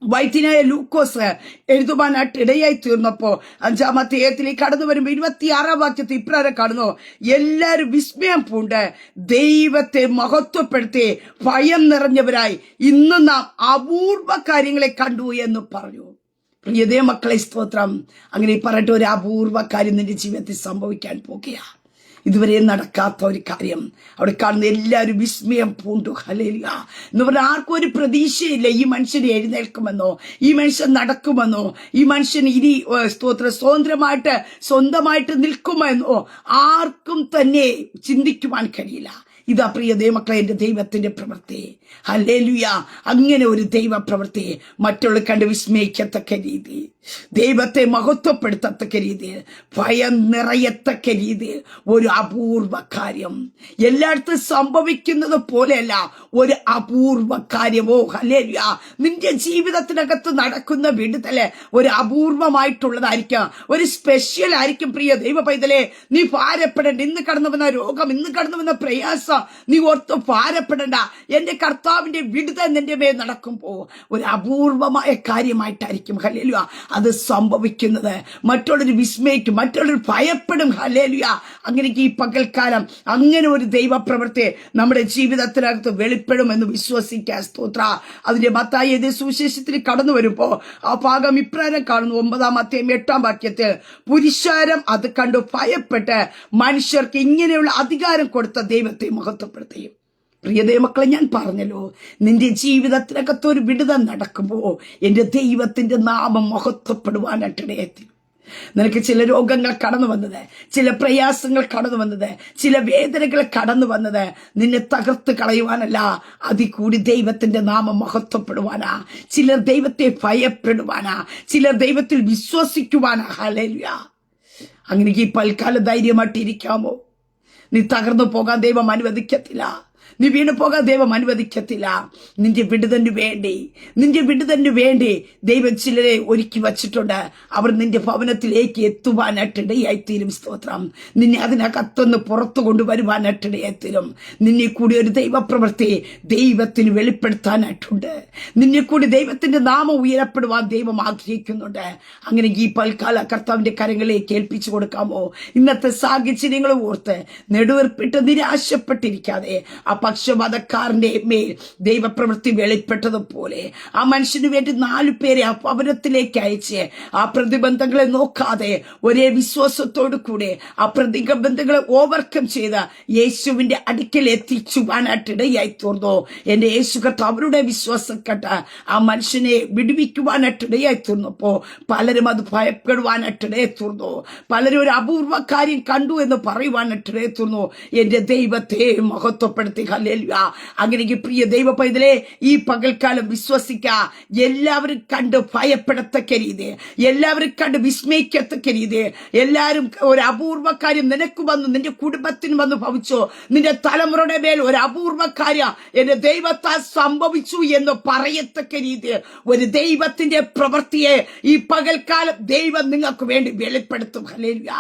വൈദ്യനായ ലൂക്കോസ് എഴുതുവാനായിട്ട് ഇടയായി തീർന്നപ്പോ അഞ്ചാമത്തെ ഏത്തിലേക്ക് കടന്നു വരുമ്പോ ഇരുപത്തിയാറാം വാക്യത്തിൽ ഇപ്രാരം കാണുന്നു. എല്ലാരും വിസ്മയം പൂണ്ട് ദൈവത്തെ മഹത്വപ്പെടുത്തി ഭയം നിറഞ്ഞവരായി ഇന്ന് നാം അപൂർവ കാര്യങ്ങളെ കണ്ടു എന്ന് പറഞ്ഞു. പ്രിയതേ മക്കളെ സ്തോത്രം. അങ്ങനെ പറയട്ടെ ഒരു അപൂർവ കാര്യം നിന്റെ ജീവിതത്തിൽ സംഭവിക്കാൻ പോകുകയാ. ഇതുവരെ നടക്കാത്ത ഒരു കാര്യം. അവിടെ കാണുന്ന എല്ലാവരും വിസ്മയം പൂണ്ടു. ഹലേലിയ എന്ന് പറഞ്ഞാൽ ആർക്കും ഒരു പ്രതീക്ഷയില്ല ഈ മനുഷ്യൻ എഴുന്നേൽക്കുമെന്നോ ഈ മനുഷ്യൻ നടക്കുമെന്നോ ഈ മനുഷ്യൻ ഇനി സ്തോത്ര സ്വതന്ത്രമായിട്ട് സ്വന്തമായിട്ട് നിൽക്കുമെന്നോ ആർക്കും തന്നെ ചിന്തിക്കുവാൻ കഴിയില്ല. ഇതാ പ്രിയ ദൈവമക്കളെ എന്റെ ദൈവത്തിന്റെ പ്രവൃത്തി. ഹല്ലേലുയ. അങ്ങനെ ഒരു ദൈവ പ്രവൃത്തി മറ്റുള്ള കണ്ട് വിസ്മയിക്കത്തക്ക രീതി. ദൈവത്തെ മഹത്വപ്പെടുത്തത്തക്ക രീതിയിൽ ഭയം നിറയത്തക്ക രീതിയിൽ ഒരു അപൂർവ കാര്യം. എല്ലായിടത്തും സംഭവിക്കുന്നത് പോലെയല്ല ഒരു അപൂർവ കാര്യമോ ഹലേലിയ നിന്റെ ജീവിതത്തിനകത്ത് നടക്കുന്ന വിടുതൽ ഒരു അപൂർവമായിട്ടുള്ളതായിരിക്കാം. ഒരു സ്പെഷ്യൽ ആയിരിക്കും പ്രിയ ദൈവ പൈതലെ. നീ ഭാരപ്പെടേണ്ട. ഇന്ന് കടന്നു വന്ന രോഗം ഇന്ന് കടന്നു വന്ന പ്രയാസം നീ ഓർത്ത് ഭാരപ്പെടേണ്ട. എന്റെ കർത്താവിന്റെ വിടുതൽ നിന്റെ മേൽ നടക്കുമ്പോ ഒരു അപൂർവമായ കാര്യമായിട്ടായിരിക്കും. ഹലേലുയ അത് സംഭവിക്കുന്നത്. മറ്റുള്ളവർ വിസ്മയിക്കും മറ്റുള്ളവർ ഭയപ്പെടും. ഹലേലുയ അങ്ങനെയൊക്കെ ഈ പകൽക്കാലം അങ്ങനെ ഒരു ദൈവപ്രവൃത്തി നമ്മുടെ ജീവിതത്തിനകത്ത് വെളിപ്പെടുമെന്ന് വിശ്വസിക്കാൻ സ്തോത്ര. അതിന്റെ മത്തായി ഏത് സുവിശേഷത്തിൽ കടന്നു വരുമ്പോ ആ ഭാഗം ഇപ്രകാരം കാണുന്നു. ഒമ്പതാം അധ്യായം എട്ടാം വാക്യത്തിൽ പുരുഷാരം അത് കണ്ടു ഭയപ്പെട്ട് മനുഷ്യർക്ക് ഇങ്ങനെയുള്ള അധികാരം കൊടുത്ത ദൈവത്തെ മഹത്വപ്പെടുത്തുകയും പ്രിയതേ മക്കളെ ഞാൻ പറഞ്ഞല്ലോ നിന്റെ ജീവിതത്തിനകത്ത് ഒരു വിടുത നടക്കുമ്പോ എന്റെ ദൈവത്തിന്റെ നാമം മഹത്വപ്പെടുവാനായിട്ടിടയെത്തി നിനക്ക് ചില രോഗങ്ങൾ കടന്നു വന്നത് ചില പ്രയാസങ്ങൾ കടന്നു വന്നത് ചില വേദനകൾ കടന്നു വന്നത് നിന്നെ തകർത്ത് കളയുവാനല്ല അതിൽ കൂടി ദൈവത്തിന്റെ നാമം മഹത്വപ്പെടുവാനാ. ചിലർ ദൈവത്തെ ഭയപ്പെടുവാനാ ചിലർ ദൈവത്തിൽ വിശ്വസിക്കുവാനാ. ഹലേലുയ അങ്ങനെ ഈ പൽക്കാല ധൈര്യമായിട്ടിരിക്കാമോ? നീ തകർന്നു പോകാൻ ദൈവം അനുവദിക്കത്തില്ല. നീ വീണു പോകാൻ ദൈവം അനുവദിക്കത്തില്ല. നിന്റെ വിടുതന് വേണ്ടി നിന്റെ വിടുതന് വേണ്ടി ദൈവം ചിലരെ ഒരുക്കി വച്ചിട്ടുണ്ട്. അവർ നിന്റെ ഭവനത്തിലേക്ക് എത്തുവാനായിട്ടിടയായിത്തീരും സ്തോത്രം. നിന്നെ അതിനകത്തൊന്ന് പുറത്തു കൊണ്ടുവരുവാനായിട്ടിടയായിത്തീരും. നിന്നെ കൂടി ഒരു ദൈവപ്രവൃത്തി ദൈവത്തിന് വെളിപ്പെടുത്താനായിട്ടുണ്ട്. നിന്നെ കൂടി ദൈവത്തിന്റെ നാമം ഉയരപ്പെടുവാൻ ദൈവം ആഗ്രഹിക്കുന്നുണ്ട്. അങ്ങനെ ഈ പൽക്കാല കർത്താവിന്റെ കരങ്ങളിലേക്ക് ഏൽപ്പിച്ചു കൊടുക്കാമോ? ഇന്നത്തെ സാഹചര്യങ്ങൾ ഓർത്ത് നെടുവേർപ്പിട്ട് നിരാശപ്പെട്ടിരിക്കാതെ പക്ഷപാതക്കാരന്റെ മേൽ ദൈവപ്രവൃത്തി വെളിപ്പെട്ടതുപോലെ ആ മനുഷ്യന് വേണ്ടി നാലു പേരെ ആ ഭവനത്തിലേക്ക് അയച്ച് ആ പ്രതിബന്ധങ്ങളെ നോക്കാതെ ഒരേ വിശ്വാസത്തോടു കൂടെ ആ പ്രതിബന്ധങ്ങളെ ഓവർകം ചെയ്ത യേശുവിന്റെ അടുക്കൽ എത്തിച്ചുവാനായിട്ടിടയായി തീർന്നു എന്റെ യേശു കത്ത് അവരുടെ വിശ്വാസം ആ മനുഷ്യനെ വിടുവിക്കുവാനായിട്ടിടയായി തീർന്നപ്പോ പലരും അത് ഭയപ്പെടുവാനായിട്ടിടയെ തീർന്നു പലരും ഒരു അപൂർവ കാര്യം കണ്ടു എന്ന് പറയുവാനായിട്ടിടയെ തീർന്നു എന്റെ ദൈവത്തെ മഹത്വപ്പെടുത്തി ഹല്ലേലൂയ അങ്ങനെ ഈ പ്രിയ ദൈവ പൈതലെ ഈ പകൽക്കാലം വിശ്വസിക്ക. എല്ലാവരും കണ്ട് ഭയപ്പെടത്തക്ക രീതി. എല്ലാവരും കണ്ട് വിസ്മയിക്കത്തക്ക രീതി. എല്ലാവരും ഒരു അപൂർവ കാര്യം നിനക്ക് വന്നു നിന്റെ കുടുംബത്തിന് വന്ന് ഭവിച്ചു. നിന്റെ തലമുറയുടെ മേൽ ഒരു അപൂർവ കാര്യം എന്റെ ദൈവത്താൽ സംഭവിച്ചു എന്ന് പറയത്തക്ക രീതി. ഒരു ദൈവത്തിന്റെ പ്രവൃത്തിയെ ഈ പകൽക്കാലം ദൈവം നിങ്ങൾക്ക് വേണ്ടി വെളിപ്പെടുത്തും. ഹല്ലേലൂയ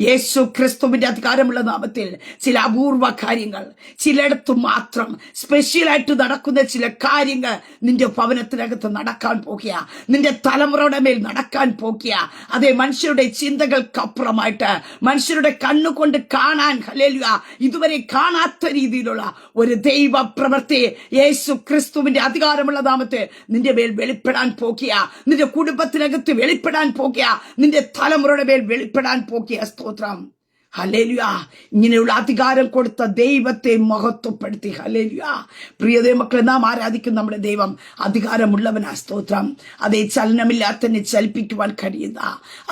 യേശു ക്രിസ്തുവിന്റെ അധികാരമുള്ള നാമത്തിൽ ചില അപൂർവ കാര്യങ്ങൾ ചിലയിടത്ത് മാത്രം സ്പെഷ്യലായിട്ട് നടക്കുന്ന ചില കാര്യങ്ങൾ നിന്റെ ഭവനത്തിനകത്ത് നടക്കാൻ പോകുക നിന്റെ തലമുറയുടെ മേൽ നടക്കാൻ പോകുക. അതേ മനുഷ്യരുടെ ചിന്തകൾക്കപ്പുറമായിട്ട് മനുഷ്യരുടെ കണ്ണുകൊണ്ട് കാണാൻ ഹലേലുക ഇതുവരെ കാണാത്ത രീതിയിലുള്ള ഒരു ദൈവ പ്രവൃത്തി യേശു ക്രിസ്തുവിന്റെ അധികാരമുള്ള നാമത്തെ നിന്റെ മേൽ വെളിപ്പെടാൻ പോകുക. നിന്റെ കുടുംബത്തിനകത്ത് വെളിപ്പെടാൻ പോകുക. നിന്റെ തലമുറയുടെ മേൽ വെളിപ്പെടാൻ പോകുക. സ്തോത്രം. ഹലേലുയ ഇങ്ങനെയുള്ള അധികാരം കൊടുത്ത ദൈവത്തെ മഹത്വപ്പെടുത്തി. ഹലേലുയ പ്രിയതേ മക്കളെ നാം ആരാധിക്കുന്ന നമ്മുടെ ദൈവം അധികാരമുള്ളവനാ. സ്തോത്രം. അതേ ചലനമില്ലാത്തന്നെ ചലിപ്പിക്കുവാൻ കഴിയുന്ന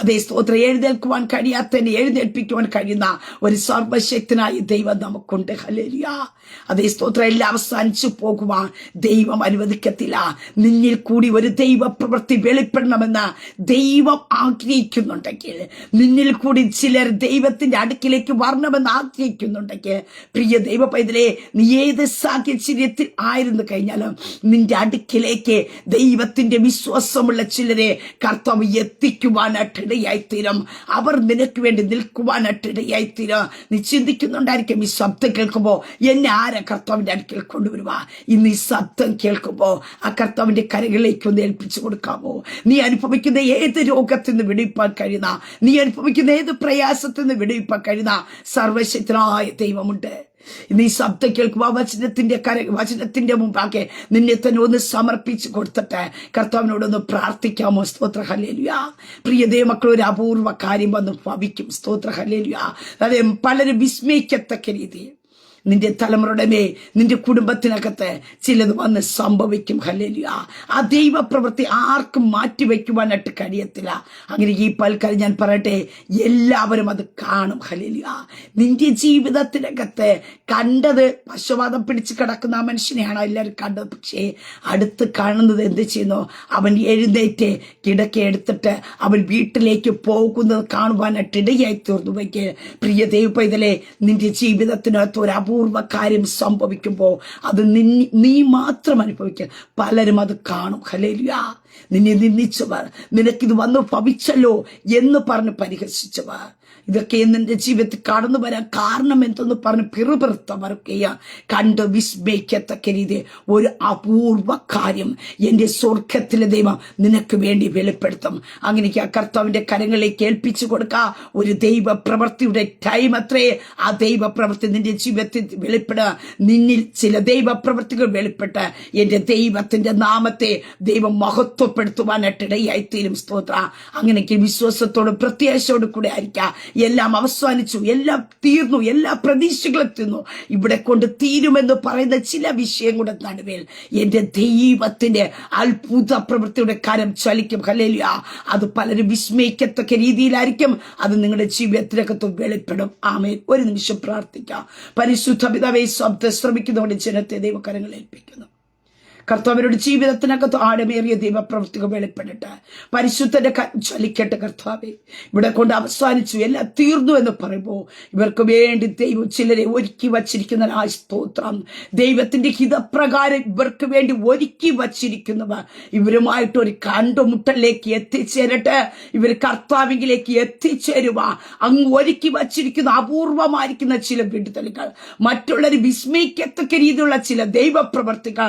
അതേ സ്തോത്രം എഴുന്നേൽക്കുവാൻ കഴിയാത്തന്നെ എഴുന്നേൽപ്പിക്കുവാൻ കഴിയുന്ന ഒരു സർവശക്തനായ ദൈവം നമുക്കുണ്ട്. ഹലേലുയ അതേ സ്തോത്രം എല്ലാം അവസാനിച്ചു പോകുവാൻ ദൈവം അനുവദിക്കത്തില്ല. നിന്നിൽ കൂടി ഒരു ദൈവ പ്രവൃത്തി വെളിപ്പെടണമെന്ന് ദൈവം ആഗ്രഹിക്കുന്നുണ്ടെങ്കിൽ നിന്നിൽ കൂടി ചിലർ ദൈവത്തിന്റെ അടുക്കിലേക്ക് വരണമെന്ന് ആഗ്രഹിക്കുന്നുണ്ടെങ്കിൽ പ്രിയ ദൈവ പൈതലെ നീ ഏത് സാഹചര്യത്തിൽ ആയിരുന്നു കഴിഞ്ഞാലും നിന്റെ അടുക്കിലേക്ക് ദൈവത്തിന്റെ വിശ്വാസമുള്ള ചിലരെ കർത്താവ് എത്തിക്കുവാനായിട്ടിടയായിത്തീരും. അവർ നിനക്ക് വേണ്ടി നിൽക്കുവാനായിട്ടിടയായിത്തീരും. നീ ചിന്തിക്കുന്നുണ്ടായിരിക്കും ഈ ശബ്ദം കേൾക്കുമ്പോൾ എന്നെ ആരെ കർത്താവിന്റെ അടുക്കൽ കൊണ്ടുവരുവാ? ഇന്ന് ഈ ശബ്ദം കേൾക്കുമ്പോൾ ആ കർത്താവിന്റെ കരകളിലേക്ക് ഒന്ന് ഏൽപ്പിച്ചു കൊടുക്കാമോ? നീ അനുഭവിക്കുന്ന ഏത് രോഗത്തിൽ നിന്ന് വിടുവിപ്പാൻ കഴിയുന്ന? നീ അനുഭവിക്കുന്ന ഏത് പ്രയാസത്തിൽ നിന്ന് വിടുവിപ്പാൻ കഴിയുന്ന സർവശക്തനായ ദൈവമുണ്ട്. നീ ശബ്ദം കേൾക്കുക വചനത്തിന്റെ കര വചനത്തിന്റെ മുമ്പാകെ നിന്നെ തന്നെ ഒന്ന് സമർപ്പിച്ച് കൊടുത്തിട്ട് കർത്താവിനോടൊന്ന് പ്രാർത്ഥിക്കാമോ? സ്തോത്ര ഹല്ലേലുയ. പ്രിയ ദൈവമക്കൾ ഒരു അപൂർവ കാര്യം വന്ന് ഭവിക്കും. സ്തോത്ര ഹല്ലേലുയ. അതെ പലരും വിസ്മയിക്കത്തക്ക രീതിയിൽ. നിന്റെ തലമുറയുടെ മേ നിന്റെ കുടുംബത്തിനകത്ത് ചിലത് വന്ന് സംഭവിക്കും. ഹല്ലേലുയ. ആ ദൈവ പ്രവൃത്തി ആർക്കും മാറ്റിവെക്കുവാനായിട്ട് കഴിയത്തില്ല. അങ്ങനെ ഈ പൽക്കാലം ഞാൻ പറയട്ടെ എല്ലാവരും അത് കാണും. ഹല്ലേലുയ. നിന്റെ ജീവിതത്തിനകത്ത് കണ്ടത് പശുവാദം പിടിച്ച് കിടക്കുന്ന ആ മനുഷ്യനെയാണ് എല്ലാവരും കണ്ടത്? പക്ഷേ അടുത്ത് കാണുന്നത് എന്ത് ചെയ്യുന്നു? അവൻ എഴുന്നേറ്റ് കിടക്ക എടുത്തിട്ട് അവൻ വീട്ടിലേക്ക് പോകുന്നത് കാണുവാനായിട്ട് ഇടയായി തീർന്നു. വയ്ക്കുക പ്രിയ ദൈവ പൈതലെ നിന്റെ ജീവിതത്തിനകത്ത് ഒരു അപൂർവ കാര്യം സംഭവിക്കുമ്പോൾ അത് നിന്നി- നീ മാത്രം അനുഭവിക്കുക പലരും അത് കാണും. ഹലേലിയ നിന്നെ നിന്ദിച്ചവർ നിനക്കിത് വന്ന് ഭവിച്ചല്ലോ എന്ന് പറഞ്ഞ് പരിഹസിച്ചവർ. ഇതൊക്കെ നിന്റെ ജീവിതത്തിൽ കടന്നു വരാൻ കാരണം എന്തെന്ന് പറഞ്ഞ് പിറുപിറുത്തവർക്കെയ കണ്ട് വിസ്മയിക്കത്തക്ക രീതി. ഒരു അപൂർവ കാര്യം. എന്റെ സ്വർഗത്തിലെ ദൈവം നിനക്ക് വേണ്ടി വെളിപ്പെടുത്തും. അങ്ങനെ ആ കർത്താവിന്റെ കരങ്ങളിലേക്ക് ഏൽപ്പിച്ചു കൊടുക്കുക ഒരു ദൈവ പ്രവൃത്തിയുടെ ടൈം അത്രേ. ആ ദൈവ പ്രവൃത്തി നിന്റെ ജീവിതത്തിൽ വെളിപ്പെടുക. നിന്നിൽ ചില ദൈവ പ്രവൃത്തികൾ വെളിപ്പെട്ട് എന്റെ ദൈവത്തിന്റെ നാമത്തെ ദൈവം മഹത്വപ്പെടുത്തുവാനായിട്ട് സ്തോത്ര. അങ്ങനെയൊക്കെ വിശ്വാസത്തോടും പ്രത്യാശയോടും കൂടെ ആയിരിക്കാം. എല്ലാം അവസാനിച്ചു എല്ലാം തീർന്നു എല്ലാ പ്രതീക്ഷകളും തീർന്നു ഇവിടെ കൊണ്ട് തീരുമെന്ന് പറയുന്ന ചില വിഷയങ്ങളുടെ നടുവേൽ എന്റെ ദൈവത്തിന്റെ അത്ഭുത പ്രവൃത്തിയുടെ കരം ചലിക്കും. ഹല്ലേലൂയ. അത് പലരും വിസ്മയിക്കത്തക്ക രീതിയിലായിരിക്കും. അത് നിങ്ങളുടെ ജീവിതത്തിനകത്ത് വെളിപ്പെടും. ആമേൻ. ഒരു നിമിഷം പ്രാർത്ഥിക്കാം. പരിശുദ്ധ പിതാവേ ശബ്ദ ശ്രമിക്കുന്നവരുടെ ജനത്തെ ദൈവകരങ്ങൾ ഏൽപ്പിക്കുന്നു. കർത്താവരുടെ ജീവിതത്തിനകത്ത് ആഴമേറിയ ദൈവപ്രവൃത്തികൾ വെളിപ്പെടട്ടെ. പരിശുദ്ധന്റെ ചലിക്കട്ടെ കർത്താവെ. ഇവിടെ കൊണ്ട് അവസാനിച്ചു എല്ലാം തീർന്നു എന്ന് പറയുമ്പോൾ ഇവർക്ക് വേണ്ടി ദൈവം ചിലരെ ഒരുക്കി വച്ചിരിക്കുന്ന ആ സ്തോത്രം. ദൈവത്തിന്റെ ഹിതപ്രകാരം ഇവർക്ക് വേണ്ടി ഒരുക്കി വച്ചിരിക്കുന്നവർ ഇവരുമായിട്ട് ഒരു കണ്ടുമുട്ടലിലേക്ക് എത്തിച്ചേരട്ടെ. ഇവർ കർത്താവിലേക്ക് എത്തിച്ചേരുക അങ്ങ് ഒരുക്കി വച്ചിരിക്കുന്ന അപൂർവമായിരിക്കുന്ന ചില വിടുതലുകൾ മറ്റുള്ളവർ വിസ്മയിക്കത്തക്ക രീതിയിലുള്ള ചില ദൈവപ്രവർത്തികൾ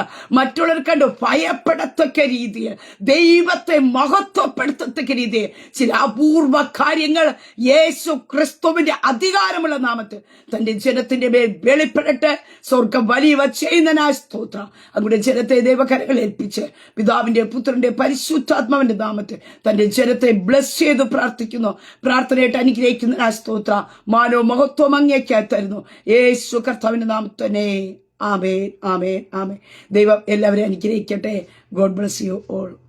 മറ്റുള്ളവർ കണ്ട് ഭയപ്പെടത്തക്ക രീതിയിൽ ദൈവത്തെ മഹത്വപ്പെടുത്തത്തക്ക രീതിയിൽ ചില അപൂർവ കാര്യങ്ങൾ യേശു ക്രിസ്തുവിന്റെ അധികാരമുള്ള നാമത്തിൽ തന്റെ ജനത്തിന്റെ മേൽ വെളിപ്പെടട്ടെ സ്വർഗം വലിയവ ചെയ്യുന്നനാ സ്തോത്രം. അതുകൊണ്ട് ജനത്തെ ദൈവകരങ്ങൾ ഏൽപ്പിച്ച് പിതാവിന്റെ പുത്രന്റെ പരിശുദ്ധാത്മാവിന്റെ നാമത്തിൽ തന്റെ ജനത്തെ ബ്ലസ് ചെയ്ത് പ്രാർത്ഥിക്കുന്നു. പ്രാർത്ഥനയായിട്ട് അനുഗ്രഹിക്കുന്നനാ സ്തോത്ര. മാനോ മഹത്വം അങ്ങേക്കായി തരുന്നു. യേശു കർത്താവിന്റെ നാമത്തന്നെ. ആമേൻ ആമേൻ ആമേൻ. ദൈവം എല്ലാവരെയും അനുഗ്രഹിക്കട്ടെ. God bless you all.